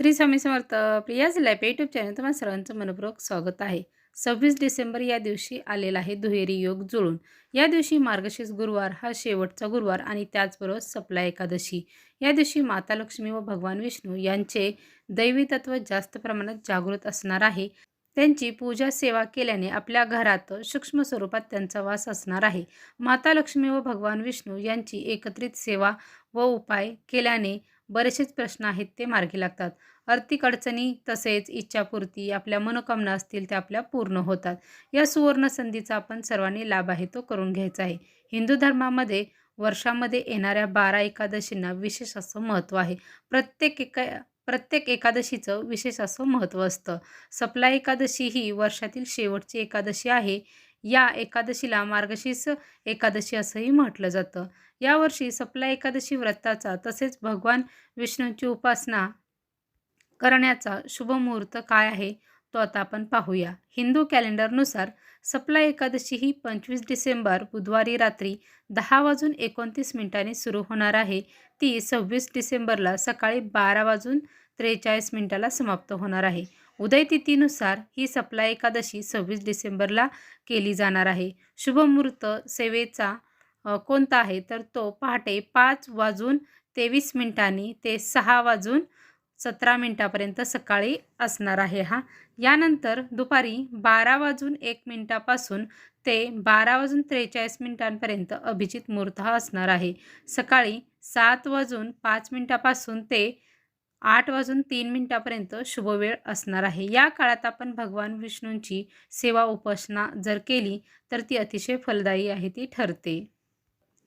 Shri Swami Samarth Priya's life YouTube channel तुम्हाला सर्वांचं मनपूर्वक स्वागत आहे. सव्वीस डिसेंबर या दिवशी आलेला आहे दुहेरी योग जुळून. या दिवशी मार्गशीर्ष गुरुवार हा शेवटचा गुरुवार आणि त्याचबरोबर सप्ला एकादशी. या दिवशी माता लक्ष्मी व भगवान विष्णू यांचे दैवी तत्व जास्त प्रमाणात जागृत असणार आहे. त्यांची पूजा सेवा केल्याने आपल्या घरात सूक्ष्म स्वरूपात त्यांचा वास असणार आहे. माता लक्ष्मी व भगवान विष्णू यांची एकत्रित सेवा व उपाय केल्याने बरेचसेच प्रश्न आहेत ते मार्गी लागतात. आर्थिक अडचणी तसेच इच्छापूर्ती आपल्या मनोकामना असतील त्या आपल्या पूर्ण होतात. या सुवर्ण संधीचा आपण सर्वांनी लाभ आहे तो करून घ्यायचा आहे. हिंदू धर्मामध्ये वर्षामध्ये येणाऱ्या बारा एकादशींना विशेष असं महत्त्व आहे. प्रत्येक एका प्रत्येक एकादशीचं विशेष असं महत्त्व असतं. सप्ला एकादशी ही वर्षातील शेवटची एकादशी आहे. या एकादशीला मार्गशीर्ष एकादशी असंही म्हटलं जातं. यावर्षी सपला एकादशी व्रताचा तसेच भगवान विष्णूंची उपासना करण्याचा शुभ मुहूर्त काय आहे तो आता आपण पाहूया. हिंदू कॅलेंडरनुसार सपला एकादशी ही पंचवीस डिसेंबर बुधवारी रात्री दहा वाजून एकोणतीस मिनिटांनी सुरू होणार आहे. ती सव्वीस डिसेंबरला सकाळी बारा वाजून त्रेचाळीस मिनिटाला समाप्त होणार आहे. उदयतिथीनुसार ही सप्लाय एकादशी सव्वीस डिसेंबरला केली जाणार आहे. शुभमुहूर्त सेवेचा कोणता आहे? तर तो पहाटे पाच वाजून तेवीस मिनिटांनी ते सहा वाजून सतरा मिनिटापर्यंत सकाळी असणार आहे हा. यानंतर दुपारी बारा वाजून एक मिनिटापासून ते बारा वाजून त्रेचाळीस मिनिटांपर्यंत अभिजित मुहूर्त हा असणार आहे. सकाळी सात वाजून पाच मिनिटापासून ते आठ वाजून तीन मिनिटापर्यंत शुभवेळ असणार आहे. या काळात आपण भगवान विष्णूंची सेवा उपासना जर केली तर ती अतिशय फलदायी आहे ती ठरते.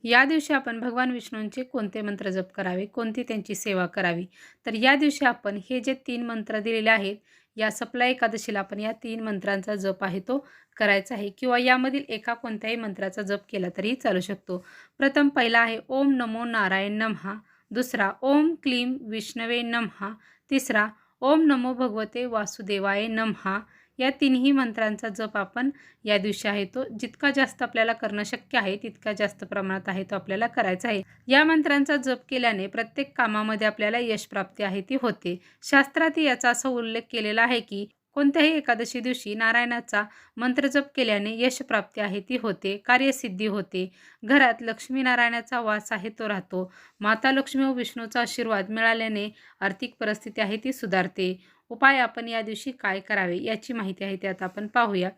या दिवशी आपण भगवान विष्णूंचे कोणते मंत्र जप करावे कोणती त्यांची सेवा करावी? तर या दिवशी आपण हे जे तीन मंत्र दिलेले आहेत या सप्लाय एकादशीला आपण या तीन मंत्रांचा जप आहे तो करायचा आहे. किंवा यामधील एका कोणत्याही मंत्राचा जप केला तरी चालू शकतो. प्रथम पहिला आहे ओम नमो नारायण नमहा दुसरा ओम क्लीम विष्णवे नमहा. तिसरा ओम नमो भगवते वासुदेवाय नमहा. या तिन्ही मंत्रांचा जप आपण या दिवशी आहे तो जितका जास्त आपल्याला करणं शक्य आहे तितका जास्त प्रमाणात आहे तो आपल्याला करायचा आहे. या मंत्रांचा जप केल्याने प्रत्येक कामामध्ये आपल्याला यश प्राप्ती आहे ती होते. शास्त्रात याचा असा उल्लेख केलेला आहे की कोणत्याही एकादशी दिवशी नारायणाचा मंत्रजप केल्याने यश प्राप्ती आहे ती होते कार्यसिद्धी होते. घरात लक्ष्मीनारायणाचा वास आहे तो राहतो. माता लक्ष्मी व विष्णूचा आशीर्वाद मिळाल्याने आर्थिक परिस्थिती आहे ती सुधारते. उपाय आपण या दिवशी काय करावे याची माहिती आहे ते आता आपण पाहूया.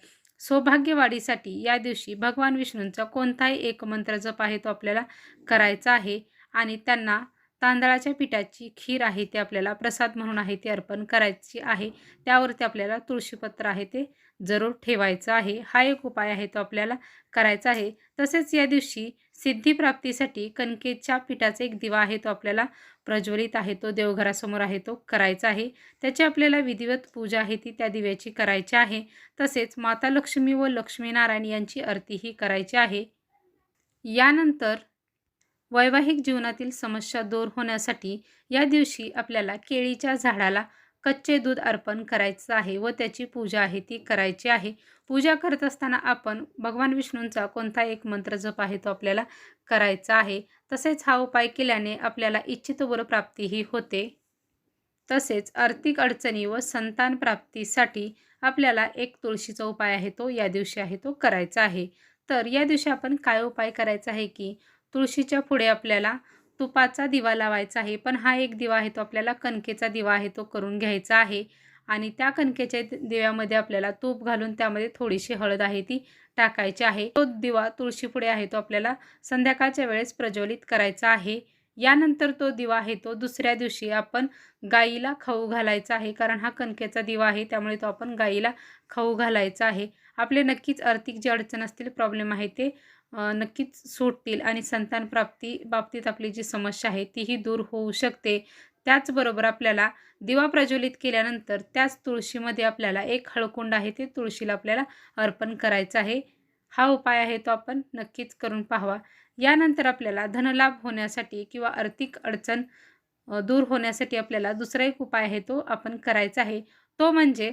सौभाग्यवाढीसाठी या दिवशी भगवान विष्णूंचा कोणताही एक मंत्र जप आहे तो आपल्याला करायचा आहे आणि त्यांना तांदळाच्या पिठाची खीर आहे ते आपल्याला प्रसाद म्हणून आहे ते अर्पण करायची आहे. त्यावरती आपल्याला तुळशीपत्र आहे ते जरूर ठेवायचं आहे. हा एक उपाय आहे तो आपल्याला करायचा आहे. तसेच या दिवशी सिद्धिप्राप्तीसाठी कणकेच्या पिठाचा एक दिवा आहे तो आपल्याला प्रज्वलित आहे तो देवघरासमोर आहे तो करायचा आहे. त्याची आपल्याला विधिवत पूजा आहे ती त्या दिव्याची करायची आहे. तसेच माता लक्ष्मी व लक्ष्मीनारायण यांची आरतीही करायची आहे. यानंतर वैवाहिक जीवनातील समस्या दूर होण्यासाठी या दिवशी आपल्याला केळीच्या झाडाला कच्चे दूध अर्पण करायचं आहे व त्याची पूजा आहे ती करायची आहे. पूजा करत असताना आपण भगवान विष्णूंचा कोणता एक मंत्र जप आहे तो आपल्याला करायचा आहे. तसेच हा उपाय केल्याने आपल्याला इच्छित वरप्राप्तीही होते. तसेच आर्थिक अडचणी व संतान प्राप्तीसाठी आपल्याला एक तुळशीचा उपाय आहे तो या दिवशी आहे तो करायचा आहे. तर या दिवशी आपण काय उपाय करायचा आहे की तुळशीच्या पुढे आपल्याला तुपाचा दिवा लावायचा आहे. पण हा एक दिवा आहे तो आपल्याला कणकेचा दिवा आहे तो करून घ्यायचा आहे. आणि त्या कणकेच्या दिव्यामध्ये आपल्याला तूप घालून त्यामध्ये थोडीशी हळद आहे ती टाकायची आहे. तो दिवा तुळशी पुढे आहे तो आपल्याला संध्याकाळच्या वेळेस प्रज्वलित करायचा आहे. यानंतर तो दिवा आहे तो दुसऱ्या दिवशी आपण गाईला खाऊ घालायचा आहे. कारण हा कणकेचा दिवा आहे त्यामुळे तो आपण गाईला खाऊ घालायचा आहे. आपले नक्कीच आर्थिक जे अडचण असतील प्रॉब्लेम आहे ते नक्कीच सुटतील आणि संतान प्राप्ती बाबतीत आपली जी समस्या आहे तीही दूर होऊ शकते. त्याचबरोबर आपल्याला दिवा प्रज्वलित केल्यानंतर त्याच तुळशीमध्ये आपल्याला एक हळकुंड आहे ते तुळशीला आपल्याला अर्पण करायचं आहे. हा उपाय आहे तो आपण नक्कीच करून पाहावा. यानंतर आपल्याला धनलाभ होण्यासाठी किंवा आर्थिक अडचण दूर होण्यासाठी आपल्याला दुसरा एक उपाय आहे तो आपण करायचा आहे. तो म्हणजे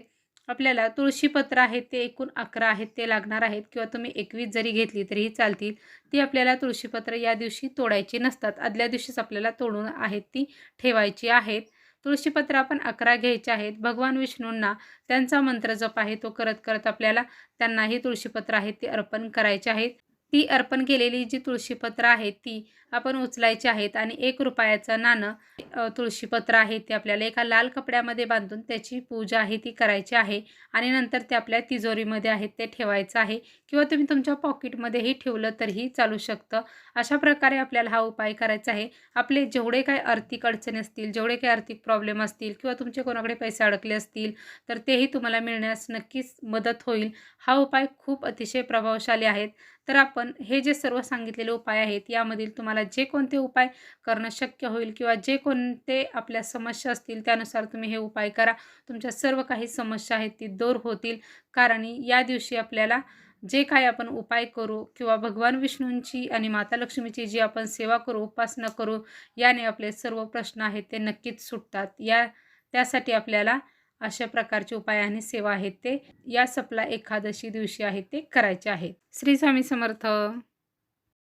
आपल्याला तुळशीपत्र आहेत ते एकूण अकरा आहेत ते लागणार आहेत. किंवा तुम्ही एकवीस जरी घेतली तरीही चालतील. ती आपल्याला तुळशीपत्र या दिवशी तोडायची नसतात. आदल्या दिवशीच आपल्याला तोडून आहेत ती ठेवायची आहेत. तुळशीपत्र आपण अकरा घ्यायचे आहेत. भगवान विष्णूंना त्यांचा मंत्र जप आहे तो करत करत आपल्याला त्यांनाही तुळशीपत्र आहेत ते अर्पण करायचे आहेत. ती अर्पण केलेली जी तुळशीपत्र आहेत ती आपण उचलायचे आहेत आणि एक रुपयाचं नाणं तुळशीपत्र आहे ते आपल्याला एका लाल कपड्यामध्ये बांधून त्याची पूजा आहे ती करायची आहे आणि नंतर ते आपल्या तिजोरीमध्ये आहेत ते ठेवायचं आहे किंवा तुम्ही तुमच्या पॉकेटमध्येही ठेवलं तरीही चालू शकतं. अशा प्रकारे आपल्याला हा उपाय करायचा आहे. आपले जेवढे काही आर्थिक अडचणी असतील जेवढे काही आर्थिक प्रॉब्लेम असतील किंवा तुमचे कोणाकडे पैसे अडकले असतील तर तेही तुम्हाला मिळण्यास नक्कीच मदत होईल. हा उपाय खूप अतिशय प्रभावशाली आहेत. तर आपण हे जे सर्व सांगितलेले उपाय आहेत यामधील तुम्हाला जे कोणते उपाय करणं शक्य होईल किंवा जे कोणते आपल्या समस्या असतील त्यानुसार तुम्ही हे उपाय करा. तुमच्या सर्व काही समस्या आहेत ती दूर होतील. कारण या दिवशी आपल्याला जे काही आपण उपाय करू किंवा भगवान विष्णूंची आणि माता लक्ष्मीची जी आपण सेवा करू उपासना करू याने आपले सर्व प्रश्न आहेत ते नक्कीच सुटतात. या त्यासाठी आपल्याला अशा प्रकारचे उपाय आणि सेवा आहेत ते या सपला एकादशी दिवशी आहेत ते करायचे आहेत. श्री स्वामी समर्थ.